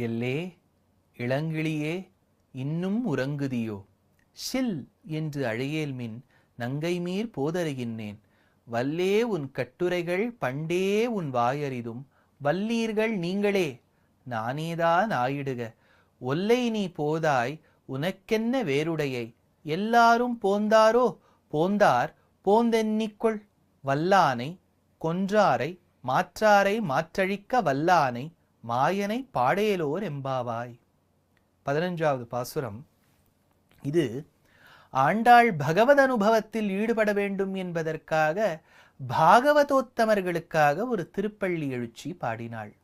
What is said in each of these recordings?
எல்லே இளங்கிளியே இன்னும் உறங்குதியோ? ஷில் என்று அழையேல்மின் நங்கைமீர் போதருகின்றேன். வல்லே உன் கட்டுரைகள் பண்டே உன் வாயறிதும். வல்லீர்கள் நீங்களே நானேதான் ஆயிடுக. ஒல்லை நீ போதாய் உனக்கென்ன வேறுடையை? எல்லாரும் போந்தாரோ? போந்தார் போந்தென்னிக்கொள் வல்லானை கொன்றாரை மாற்றாரை மாற்றழிக்க வல்லானை மாயனை பாடேலோர் எம்பாவாய். பதினஞ்சாவது பாசுரம். இது ஆண்டாள் பகவத் அனுபவத்தில் ஈடுபட வேண்டும் என்பதற்காக பாகவதோத்தமர்களுக்காக ஒரு திருப்பள்ளி எழுச்சி பாடினாள்.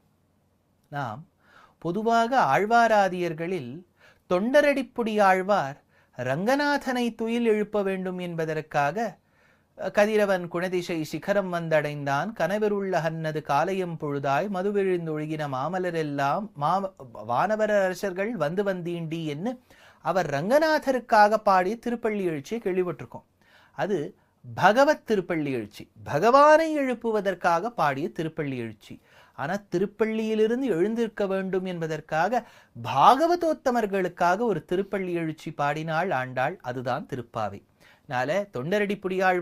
நாம் பொதுவாக ஆழ்வாராதியர்களில் தொண்டரடிப்புடி ஆழ்வார் ரங்கநாதனை துயில் எழுப்ப வேண்டும் என்பதற்காக கதிரவன் குணதிசை சிகரம் வந்தடைந்தான். கனவிருள்ள ஹன்னது காலையம் பொழுதாய் மதுவிழுந்தொழுகின மாமலரெல்லாம் மாம வானவர அரசர்கள் வந்து வந்தீண்டி என்று அவர் ரங்கநாதருக்காக பாடி திருப்பள்ளி எழுச்சியை கேள்விப்பட்டிருக்கோம். அது பகவத் திருப்பள்ளி எழுச்சி. பகவானை எழுப்புவதற்காக பாடிய திருப்பள்ளி எழுச்சி. ஆனால் திருப்பள்ளியிலிருந்து எழுந்திருக்க வேண்டும் என்பதற்காக பாகவதோத்தமர்களுக்காக ஒரு திருப்பள்ளி எழுச்சி பாடினாள் ஆண்டாள். அதுதான் திருப்பாவை. நால தொண்டரடிப்புடியாள்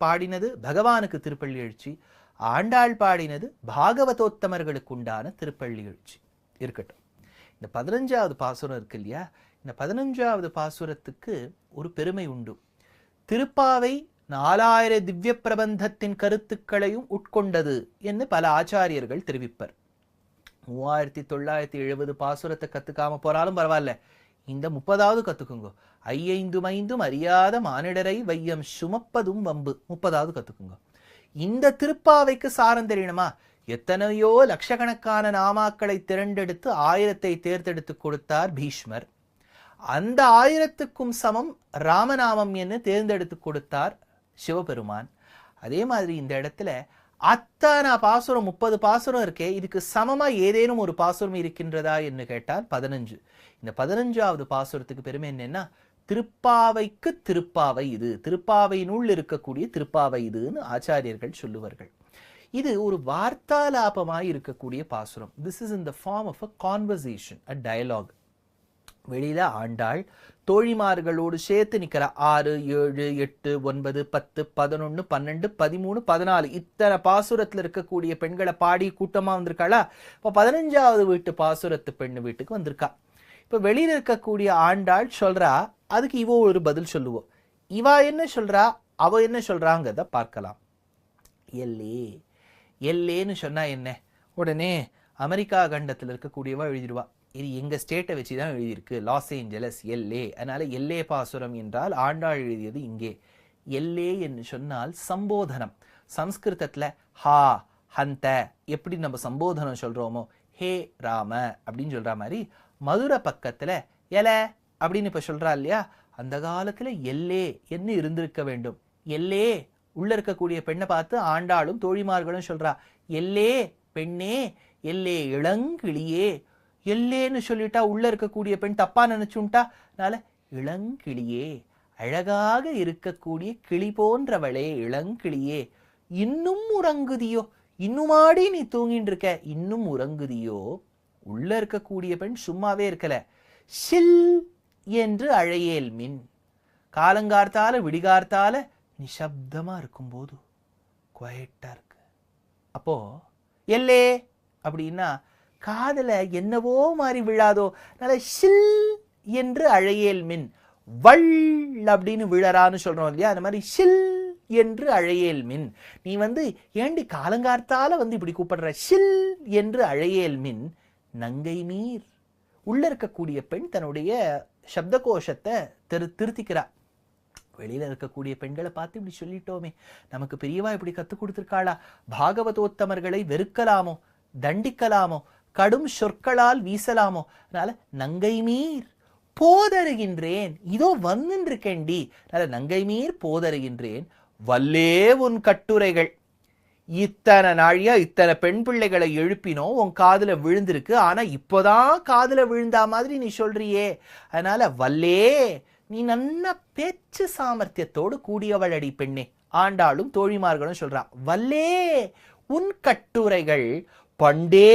பாடினது பகவானுக்கு திருப்பள்ளி எழுச்சி. ஆண்டாள் பாடினது பாகவதோத்தமர்களுக்கு உண்டான திருப்பள்ளி எழுச்சி. இருக்கட்டும். இந்த பதினஞ்சாவது பாசுரம் இருக்கு இல்லையா? இந்த பதினஞ்சாவது பாசுரத்துக்கு ஒரு பெருமை உண்டு. திருப்பாவை நாலாயிர திவ்ய பிரபந்தத்தின் கருத்துக்களையும் உட்கொண்டது என்று பல ஆச்சாரியர்கள் தெரிவிப்பர். மூவாயிரத்தி தொள்ளாயிரத்தி எழுபது பாசுரத்தை கத்துக்காம போனாலும் பரவாயில்ல. இந்த முப்பதாவது கத்துக்குங்க. ஐயைந்தும் ஐந்தும் அறியாத மானிடரை வையம் சுமப்பதும் வம்பு. முப்பதாவது கத்துக்குங்க. இந்த திருப்பாவைக்கு சாரம் தெரியணுமா? எத்தனையோ லட்சக்கணக்கான நாமாக்களை திரண்டெடுத்து ஆயிரத்தை தேர்ந்தெடுத்து கொடுத்தார் பீஷ்மர். அந்த ஆயிரத்துக்கும் சமம் ராமநாமம் என்று தேர்ந்தெடுத்து கொடுத்தார் சிவபெருமான். அதே மாதிரி இந்த இடத்துல அத்தனை பாசுரம் முப்பது பாசுரம் இருக்கே இதுக்கு சமமாக ஏதேனும் ஒரு பாசுரம் இருக்கின்றதா என்று கேட்டால் பதினஞ்சு. இந்த பதினஞ்சாவது பாசுரத்துக்கு பெருமை என்னென்னா திருப்பாவைக்கு திருப்பாவை இது. திருப்பாவையினுள் இருக்கக்கூடிய திருப்பாவை இதுன்னு ஆச்சாரியர்கள் சொல்லுவார்கள். இது ஒரு வார்த்தாலாபமாக இருக்கக்கூடிய பாசுரம். This is in the form of a conversation a dialogue வெளியில ஆண்டாள் தோழிமார்களோடு சேர்த்து நிற்கிற ஆறு ஏழு எட்டு ஒன்பது பத்து பதினொன்று பன்னெண்டு பதிமூணு பதினாலு. இத்தனை பாசுரத்தில் இருக்கக்கூடிய பெண்களை பாடி கூட்டமாக வந்திருக்காளா? இப்போ பதினஞ்சாவது வீட்டு பாசுரத்து பெண்ணு வீட்டுக்கு வந்திருக்கா. இப்போ வெளியில் இருக்கக்கூடிய ஆண்டாள் சொல்கிறா அதுக்கு இவோ ஒரு பதில் சொல்லுவோம் இவா என்ன சொல்கிறா அவ என்ன சொல்கிறாங்கிறத பார்க்கலாம். எல்லே எல்லேன்னு சொன்னால் என்ன? உடனே அமெரிக்கா கண்டத்தில் இருக்கக்கூடியவா எழுதிடுவா. இது எங்கள் ஸ்டேட்டை வச்சு தான் எழுதியிருக்கு. லாஸ் ஏஞ்சலஸ் எல்லே அதனால் எல்லே பாசுரம் என்றால் ஆண்டாள் எழுதியது இங்கே. எல்லே என்று சொன்னால் சம்போதனம். சம்ஸ்கிருதத்தில் ஹா ஹந்த எப்படி நம்ம சம்போதனம் சொல்கிறோமோ ஹே ராம அப்படின்னு சொல்கிற மாதிரி மதுரை பக்கத்தில் எல அப்படின்னு இப்போ சொல்கிறா இல்லையா? அந்த காலத்தில் எல்லே என்ன இருந்திருக்க வேண்டும். எல்லே உள்ளே இருக்கக்கூடிய பெண்ணை பார்த்து ஆண்டாளும் தோழிமார்களும் சொல்கிறா எல்லே பெண்ணே எல்லே இளங்கிளியே எல்லேன்னு சொல்லிட்டா உள்ள இருக்கக்கூடிய பெண் தப்பா நினைச்சுட்டா? அதனால இளங்கிளியே அழகாக இருக்கக்கூடிய கிளி போன்றவளே இளங்கிளியே இன்னும் உறங்குதியோ? இன்னுமாடி நீ தூங்கிட்டு இருக்க இன்னும் உறங்குதியோ? உள்ள இருக்கக்கூடிய பெண் சும்மாவே இருக்கல. ஷில் என்று அழையேல் மின். காலங்கார்த்தால விடிகார்த்தால நிசப்தமா இருக்கும்போது குவைட்டா இருக்கு. அப்போ எல்லே! அப்படின்னா காதல என்னவோ மாதிரி விழாதோ நல்ல ஷில் என்று அழையேல் மின். வள் அப்படின்னு விழறான்னு சொல்றோம் இல்லையா? அந்த மாதிரி ஷில் என்று அழையேல் மின். நீ வந்து ஏண்டி காலங்கார்த்தால வந்து இப்படி கூப்பிடுற? ஷில் என்று அழையேல் மின். நங்கை நீர் உள்ள இருக்கக்கூடிய பெண் தன்னுடைய சப்த கோஷத்தை திரு திருத்திக்கிறா. வெளியில இருக்கக்கூடிய பெண்களை பார்த்து இப்படி சொல்லிட்டோமே. நமக்கு பெரியவா இப்படி கத்து கொடுத்துருக்காளா? பாகவதோத்தமர்களை வெறுக்கலாமோ? தண்டிக்கலாமோ? கடும் சொற்களால் வீசலாமோ? அதனால நங்கை மீர் போதருகின்றேன். இதோ வந்துருக்கேண்டி அதனால நங்கை மீர் போதருகின்றேன். வல்லே உன் கட்டுரைகள். இத்தனை நாழியா இத்தனை பெண் பிள்ளைகளை எழுப்பினோம் உன் காதுல விழுந்திருக்கு. ஆனா இப்போதான் காதுல விழுந்தா மாதிரி நீ சொல்றியே. அதனால வல்லே நீ நல்ல பேச்சு சாமர்த்தியத்தோடு கூடியவளடி பெண்ணே. ஆண்டாளும் தோழிமார்களும் சொல்றா வல்லே உன் கட்டுரைகள் பண்டே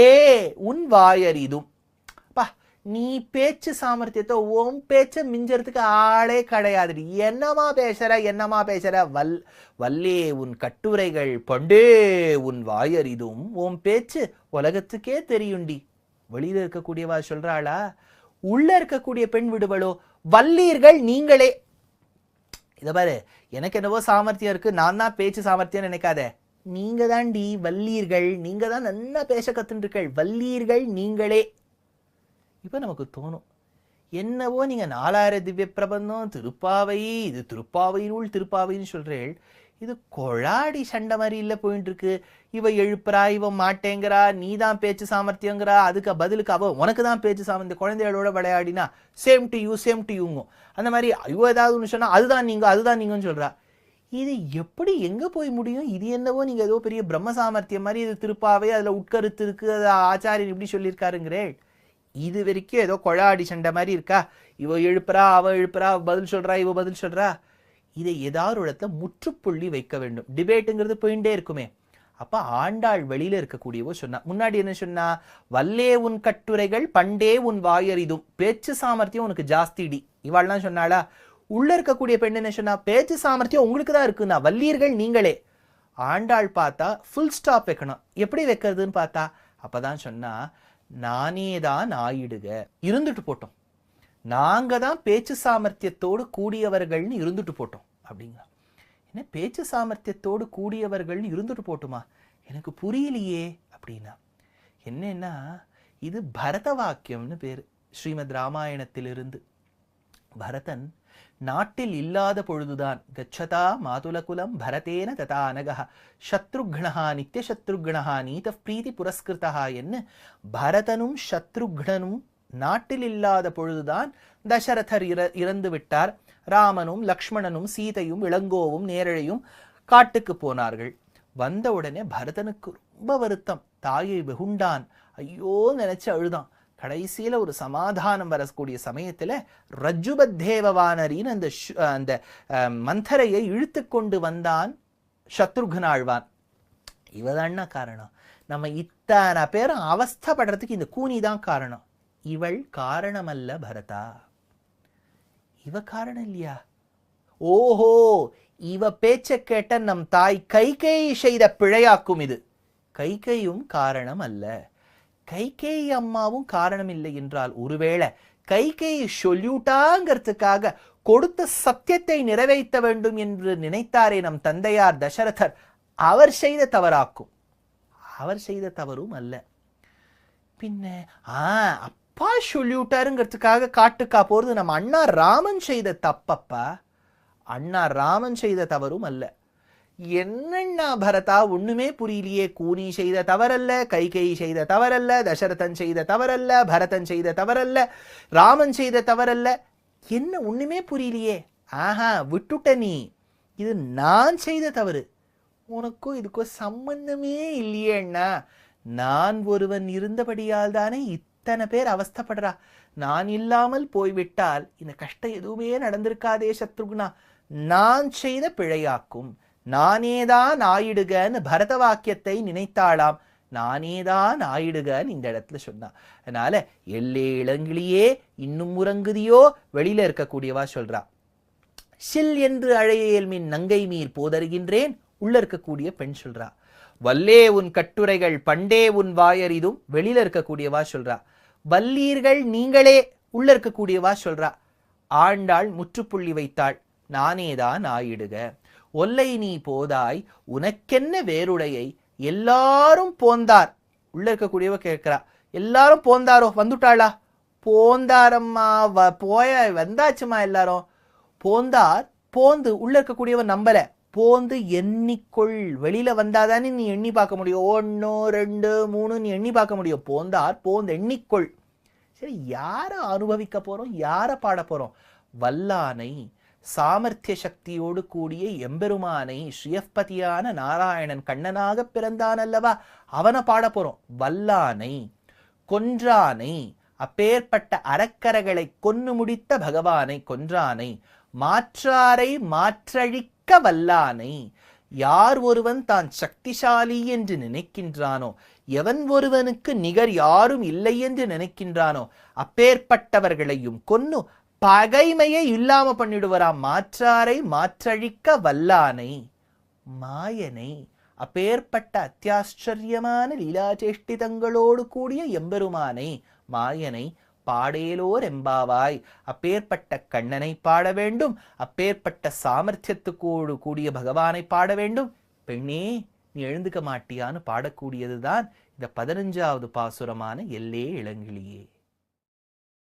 உன் வாயறிதும் பா நீ பேச்சு சாமர்த்தியத்தை உன் பேச்சை மிஞ்சறதுக்கு ஆளே கிடையாதுடி. என்னமா பேசுற என்னமா பேசுற? வல் வல்லே உன் கட்டுரைகள் பண்டே உன் வாயறிதும் உன் பேச்சு உலகத்துக்கே தெரியுண்டி. வெளியில இருக்கக்கூடியவா சொல்றாளா? உள்ள இருக்கக்கூடிய பெண் விடுவளோ வல்லீர்கள் நீங்களே. இதை பாரு எனக்கு என்னவோ சாமர்த்தியம் இருக்கு நான் தான் பேச்சு சாமர்த்தியம் நினைக்காத. நீங்க தாண்டி வல்லீர்கள் நீங்க தான் நல்லா பேச கத்துருக்கள் வல்லீர்கள் நீங்களே. இப்போ நமக்கு தோணும். என்னவோ நீங்க நாலாயிரம் திவ்ய பிரபந்தம் திருப்பாவை இது திருப்பாவை நூல் திருப்பாவைன்னு சொல்றேள் இது கொழாடி சண்டை மாதிரி இல்லை போயிட்டு இருக்கு இவ எழுப்புறா இவ மாட்டேங்கிறா நீ தான் பேச்சு சாமர்த்தியங்கிறா அதுக்கு பதிலுக்கு அவ உனக்கு தான் பேச்சு சாமர்த்தியம் குழந்தைகளோட விளையாடினா same to you same to யூங்கும் அந்த மாதிரி ஐயோ ஏதாவது ஒன்று சொன்னால் அதுதான் நீங்க அதுதான் நீங்கன்னு சொல்றா. இது எப்படி எங்கே போய் முடியும்? இது என்னவோ நீங்க ஏதோ பெரிய பிரம்ம சாமர்த்தியம் மாதிரி இது திருப்பாவே அதில் உட்கருத்து இருக்குது அது ஆச்சாரியன் இப்படி சொல்லியிருக்காருங்கிறேன் இது வரைக்கும் ஏதோ கொழாடி சண்டை மாதிரி இருக்கா? இவ எழுப்புறா அவ எழுப்புறா பதில் சொல்றா இவ பதில் சொல்றா. இதை ஏதாவது இடத்துல முற்றுப்புள்ளி வைக்க வேண்டும். டிபேட்டுங்கிறது போயிட்டே இருக்குமே. அப்போ ஆண்டாள் வெளியில இருக்கக்கூடியவோ சொன்னா முன்னாடி என்ன சொன்னா வல்லே உன் கட்டுரைகள் பண்டே உன் வாயறிதும். பேச்சு சாமர்த்தியம் உனக்கு ஜாஸ்திடி இவாள்லாம் சொன்னாளா உள்ள இருக்கக்கூடிய பெண் என்ன சொன்னா பேச்சு சாமர்த்தியம் உங்களுக்கு தான் இருக்குன்னா வல்லியர்கள் நீங்களே. ஆண்டாள் பார்த்தா ஃபுல் ஸ்டாப் வைக்கணும். எப்படி வைக்கிறதுன்னு பார்த்தா அப்பதான் சொன்னா நானே தான் ஆயிடுக. இருந்துட்டு போட்டோம். நாங்க தான் பேச்சு சாமர்த்தியத்தோடு கூடியவர்கள்னு இருந்துட்டு போட்டோம் அப்படிங்களா? என்ன பேச்சு சாமர்த்தியத்தோடு கூடியவர்கள்னு இருந்துட்டு போட்டுமா? எனக்கு புரியலையே அப்படின்னா. என்னன்னா இது பரத வாக்கியம்னு பேர். ஸ்ரீமத் ராமாயணத்திலிருந்து. பரதன் நாட்டில் இல்லாத பொழுதுதான். கச்சதா மாதுலகுலம் பரதேன ததா அனகா சத்ருக்னஹா நித்தியசத்ருக்னஹா நீத பிரீதி புரஸ்கிருதா என்ன பரதனும் சத்ருக்னனும் நாட்டில் இல்லாத பொழுதுதான் தசரதர் இற இறந்து விட்டார். ராமனும் லக்ஷ்மணனும் சீதையும் இளங்கோவும் நேரழையும் காட்டுக்கு போனார்கள். வந்த உடனே பரதனுக்கு ரொம்ப வருத்தம். தாயை வெகுண்டான். ஐயோ நினைச்சு அழுதான். கடைசியில் ஒரு சமாதானம் வரக்கூடிய சமயத்தில் ரஜ்ஜுபத்தேவவானரின்னு அந்த ஷு- அந்த மந்தரையை இழுத்து கொண்டு வந்தான் சத்ருகனாழ்வான். இவதான்னா காரணம். நம்ம இத்தனை பேரும் அவஸ்தப்படுறதுக்கு இந்த கூனி தான் காரணம். இவள் காரணமல்ல பரதா. இவ காரணம் இல்லையா? ஓஹோ இவ பேச்ச கேட்ட நம் தாய் கைகை செய்த பிழையாக்கும் இது. கைகையும் காரணம் அல்ல. கைகேயி அம்மாவும் காரணம் இல்லை என்றால் ஒருவேளை கைகேயி சொல்யூட்டாங்கிறதுக்காக கொடுத்த சத்தியத்தை நிறைவேற்ற வேண்டும் என்று நினைத்தாரே நம் தந்தையார் தசரதர். அவர் செய்த தவறாக்கும். அவர் செய்த தவறும் அல்ல. பின்ன ஆ அப்பா சொல்லிவிட்டாருங்கிறதுக்காக காட்டுக்கா போறது? நம்ம அண்ணா ராமன் செய்த தப்பப்பா? அண்ணா ராமன் செய்த தவறும் அல்ல. என்னண்ணா பரதா? ஒண்ணுமே புரியலையே. கூனி செய்த தவறல்ல கைகை செய்த தவறல்ல தசரதன் செய்த தவறல்ல பரதன் செய்த தவறல்ல ராமன் செய்த தவறல்ல. என்ன ஒண்ணுமே புரியலையே. ஆஹா விட்டுட்ட நீ. இது நான் செய்த தவறு. உனக்கும் இதுக்கும் சம்பந்தமே இல்லையேண்ணா நான் ஒருவன் இருந்தபடியால் தானே இத்தனை பேர் அவஸ்தைப்படுறா. நான் இல்லாமல் போய்விட்டால் இந்த கஷ்டம் எதுவுமே நடந்திருக்காதே சத்ருகுணா. நான் செய்த பிழையாக்கும். நானேதான் ஆயிடுகன்னு பரத வாக்கியத்தை நினைத்தாளாம். நானேதான் ஆயிடுகன்னு இந்த இடத்துல சொன்னான். அதனால எல்லே இளங்கிளியே இன்னும் உறங்குதியோ? வெளியில இருக்கக்கூடியவா சொல்றா. சில் என்று அழையேல் மின் நங்கை மீர் போதருகின்றேன். உள்ள இருக்கக்கூடிய பெண் சொல்றா. வல்லே உன் கட்டுரைகள் பண்டே உன் வாயறிதும் வெளியில இருக்கக்கூடியவா சொல்றா. வல்லீர்கள் நீங்களே. உள்ள இருக்கக்கூடியவா சொல்றா. ஆண்டாள் முற்றுப்புள்ளி வைத்தாள். நானேதான் ஆயிடுக. ஒல்லை நீ போதாய் உனக்கென்ன வேருடையை? எல்லாரும் போந்தார். உள்ள இருக்கக்கூடியவ கேட்கிறா எல்லாரும் போந்தாரோ? வந்துட்டாளா? போந்தாரம்மா வ போய வந்தாச்சுமா எல்லாரும். போந்தார் போந்து உள்ள இருக்கக்கூடியவன் நம்பல. போந்து எண்ணிக்கொள் வெளியில வந்தாதானே நீ எண்ணி பார்க்க முடியும். ஒன்று ரெண்டு மூணு நீ எண்ணி பார்க்க முடியும். போந்தார் போந்து எண்ணிக்கொள். சரி யாரை அனுபவிக்க போறோம்? யாரை பாட போறோம்? வல்லானை சாமர்த்திய சக்தியோடு கூடிய எம்பெருமானை ஸ்ரீயப்பதியான நாராயணன் கண்ணனாக பிறந்தான் அல்லவா அவனை பாட போறோம். வல்லானை கொன்றானை அப்பேற்பட்ட அறக்கரைகளை கொன்னு முடித்த பகவானை கொன்றானை மாற்றாரை மாற்றழிக்க வல்லானை யார் ஒருவன் தான் சக்திசாலி என்று நினைக்கின்றானோ எவன் ஒருவனுக்கு நிகர் யாரும் இல்லை என்று நினைக்கின்றானோ அப்பேற்பட்டவர்களையும் கொன்னு பகைமையை இல்லாம பண்ணிடுவராம் மாற்றாரை மாற்றழிக்க வல்லானை மாயனை அப்பேற்பட்ட அத்தியாச்சரியமான லீலாச்சேஷ்டிதங்களோடு கூடிய எம்பெருமானை மாயனை பாடேலோர் எம்பாவாய். அப்பேற்பட்ட கண்ணனை பாட வேண்டும். அப்பேற்பட்ட சாமர்த்தியத்துக்கோடு கூடிய பகவானை பாட வேண்டும். பெண்ணே நீ எழுந்துக்க மாட்டியான்னு பாடக்கூடியதுதான் இந்த பதினஞ்சாவது பாசுரமான எல்லே இளங்கிளியே.